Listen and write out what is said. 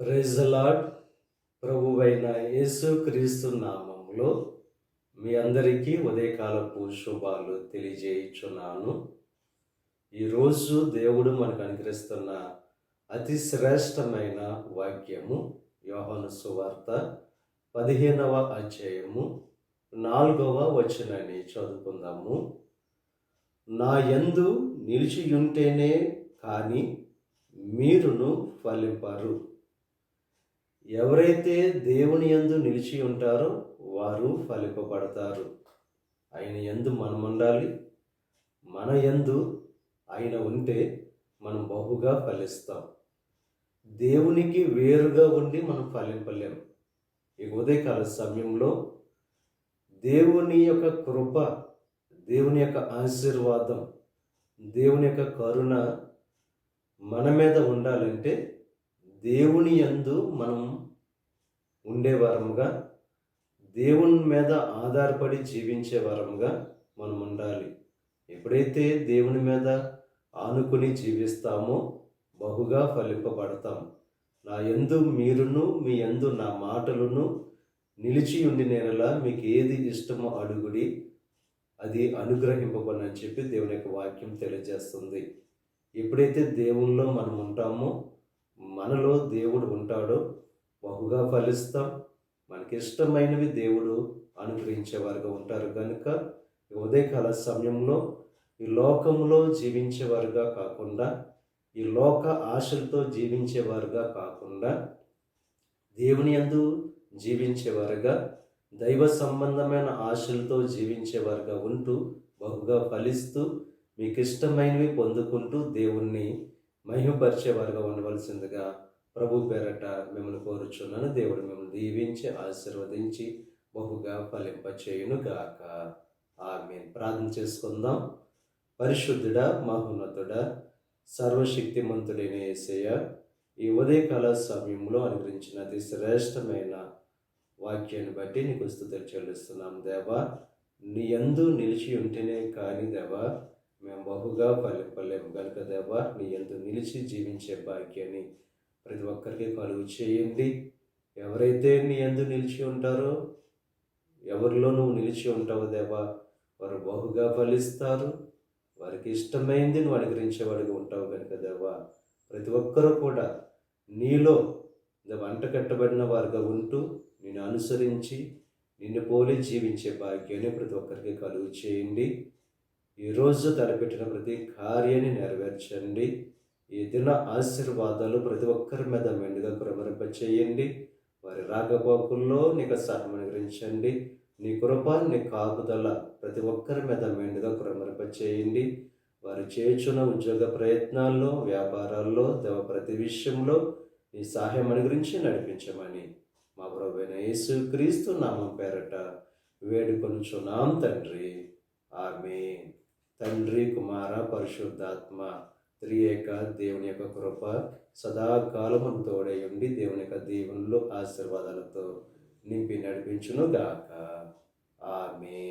Praise ప్రభువైన యేసు క్రీస్తు నామంలో మీ అందరికీ ఉదయకాలపు శుభాలు తెలియజేయుచున్నాను. ఈరోజు దేవుడు మనకు అనుగ్రహిస్తున్న అతి శ్రేష్టమైన వాక్యము యోహను సువార్త పదిహేనవ అధ్యాయము నాలుగవ వచనాన్ని చదువుకుందాము. నా యందు నిలిచియుంటేనే కానీ మీరును ఫలింపరు. ఎవరైతే దేవుని యందు నిలిచి ఉంటారో వారు ఫలింపబడతారు. ఆయన ఎందు మనం ఉండాలి. మన యందు ఆయన ఉంటే మనం బహుగా ఫలిస్తాం. దేవునికి వేరుగా ఉండి మనం ఫలింపలేము ఈ ఉదయకాల సమయంలో దేవుని యొక్క కృప దేవుని యొక్క ఆశీర్వాదం దేవుని యొక్క కరుణ మన మీద ఉండాలంటే దేవుని యందు మనం ఉండేవారముగా దేవుని మీద ఆధారపడి జీవించే వరముగా మనం ఉండాలి. ఎప్పుడైతే దేవుని మీద ఆనుకుని జీవిస్తామో బహుగా ఫలింపబడతాం. నా యందు మీరును మీ యందు నా మాటలను నిలిచి ఉండి నేనలా మీకు ఏది ఇష్టమో అడుగుడి అది అనుగ్రహింపబడని చెప్పి దేవుని యొక్క వాక్యం తెలియజేస్తుంది. ఎప్పుడైతే దేవుల్లో మనం ఉంటామో మనలో దేవుడు ఉంటాడో. బహుగా ఫలిస్తాం. మనకిష్టమైనవి దేవుడు అనుగ్రహించేవారుగా ఉంటారు కనుక ఉదయకాల సమయంలో ఈ లోకంలో జీవించేవారుగా కాకుండా ఈ లోక ఆశలతో జీవించేవారుగా కాకుండా దేవుని అందు జీవించేవారుగా దైవ సంబంధమైన ఆశలతో జీవించేవారుగా ఉంటూ బహుగా ఫలిస్తూ మీకు ఇష్టమైనవి పొందుకుంటూ దేవుణ్ణి మహిమపరిచేవారుగా ఉండవలసిందిగా ప్రభు పేరట మిమ్మల్ని కోరుచున్నాను. దేవుడు మిమ్మల్ని దీవించి ఆశీర్వదించి బహుగా ఫలింపచేయును గాక ఆమె ప్రార్థన చేసుకుందాం. పరిశుద్ధుడ మహోన్నతుడ సర్వశక్తిమంతుడైన ఏసయ్య ఈ ఉదయకాల సమయంలో అనుగ్రహించిన అతి శ్రేష్టమైన వాక్యాన్ని బట్టి నీకు స్థుతులు చెల్లిస్తున్నాం దేవా. నీ ఎందు నిలిచి ఉంటేనే కానీ దేవా మేము బహుగా ఫలింపలేము కనుక దేవా నీ ఎందు నిలిచి జీవించే భాగ్యాన్ని ప్రతి ఒక్కరికి కలుగు చేయండి. ఎవరైతే నీ ఎందు నిలిచి ఉంటారో ఎవరిలో నువ్వు నిలిచి ఉంటావు దేవా వారు బహుగా ఫలిస్తారు. వారికి ఇష్టమైంది నువ్వు అనుగ్రహించేవాడిగా ఉంటావు కనుక దేవా ప్రతి ఒక్కరూ కూడా నీలో వంట కట్టబడిన వారుగా ఉంటూ నిన్ను అనుసరించి నిన్ను పోలి జీవించే భాగ్యాన్ని ప్రతి ఒక్కరికి కలుగు చేయండి. ఈరోజు తలపెట్టిన ప్రతి కార్యాన్ని నెరవేర్చండి. ఈ దిన ఆశీర్వాదాలు ప్రతి ఒక్కరి మీద మెండుగా కురమరింప చేయండి వారి రాకపోకుల్లో నీకు సహాయం అనుగ్రహించండి. నీ కృప నీ కాపుదల ప్రతి ఒక్కరి మీద మెండుగా కురమరింప చేయండి వారు చేయుచున్న ఉద్యోగ ప్రయత్నాల్లో వ్యాపారాల్లో దేవ ప్రతి విషయంలో నీ సహాయం అనుగ్రహించి నడిపించమని మా ప్రభువైన యేసు క్రీస్తు నామం పేరట వేడుకొనుచున్నాం తండ్రి. ఆమె తండ్రి కుమార పరిశుద్ధాత్మ త్రియేక దేవుని యొక్క కృప సదాకాలము తోడై ఉండి దేవుని యొక్క దీవెనలు ఆశీర్వాదాలతో నింపి నడిపించును గాక ఆమె